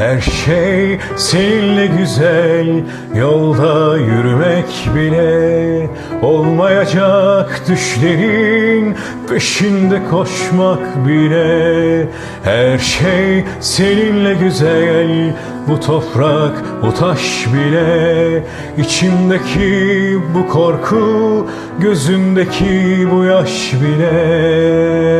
Her şey seninle güzel Yolda yürümek bile Olmayacak düşlerin Peşinde koşmak bile. Her şey seninle güzel Bu toprak, bu taş bile. İçimdeki bu korku Gözümdeki bu yaş bile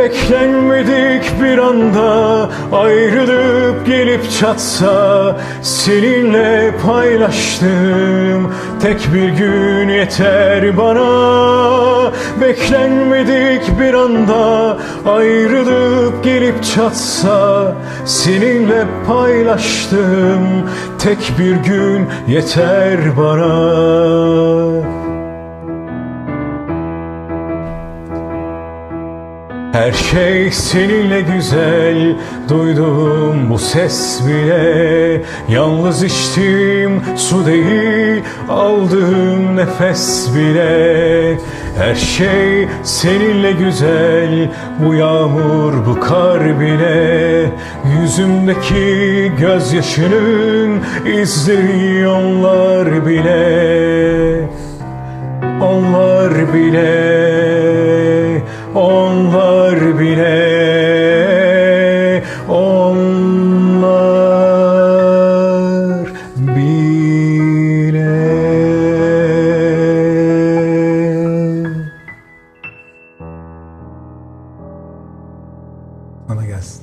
Beklenmedik bir anda ayrılıp gelip çatsa Seninle paylaştım tek bir gün yeter bana. Beklenmedik bir anda ayrılıp gelip çatsa Seninle paylaştım tek bir gün yeter bana Her şey seninle güzel. Duydum bu ses bile Yalnız içtiğim su değil Aldığım nefes bile. Her şey seninle güzel. Bu yağmur bu kar bile Yüzümdeki gözyaşının izleri onlar bile. Onlar bile Bana gelsin.